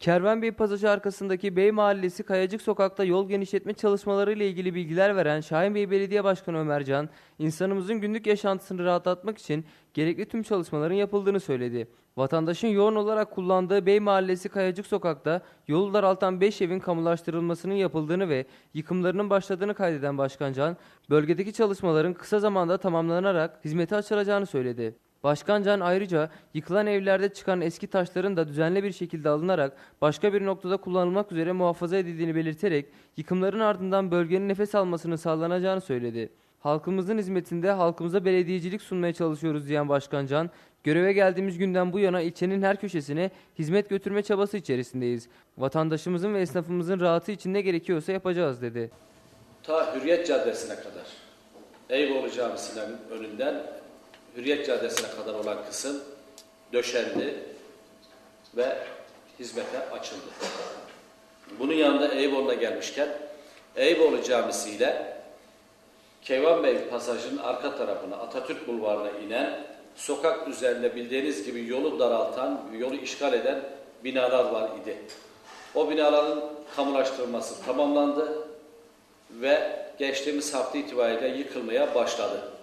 Kervanbey Pasajı arkasındaki Bey Mahallesi Kayacık Sokak'ta yol genişletme çalışmaları ile ilgili bilgiler veren Şahinbey Belediye Başkanı Ömercan, insanımızın günlük yaşantısını rahatlatmak için gerekli tüm çalışmaların yapıldığını söyledi. Vatandaşın yoğun olarak kullandığı Bey Mahallesi Kayacık Sokak'ta yolu daraltan 5 evin kamulaştırılmasının yapıldığını ve yıkımlarının başladığını kaydeden Başkan Can, bölgedeki çalışmaların kısa zamanda tamamlanarak hizmete açılacağını söyledi. Başkan Can ayrıca yıkılan evlerde çıkan eski taşların da düzenli bir şekilde alınarak başka bir noktada kullanılmak üzere muhafaza edildiğini belirterek yıkımların ardından bölgenin nefes almasının sağlanacağını söyledi. Halkımızın hizmetinde halkımıza belediyecilik sunmaya çalışıyoruz diyen Başkan Can, göreve geldiğimiz günden bu yana ilçenin her köşesine hizmet götürme çabası içerisindeyiz. Vatandaşımızın ve esnafımızın rahatı için ne gerekiyorsa yapacağız dedi. ta Hürriyet Caddesi'ne kadar Eyüboğlu Camisi'nin önünden Hürriyet Caddesi'ne kadar olan kısım döşendi ve hizmete açıldı. Bunun yanında Eyüboğlu'na gelmişken Eyüboğlu Camisi ile Keyvan Bey pasajının arka tarafına Atatürk Bulvarı'na inen sokak üzerinde bildiğiniz gibi yolu daraltan, yolu işgal eden binalar var idi. O binaların kamulaştırılması tamamlandı ve geçtiğimiz hafta itibariyle yıkılmaya başladı.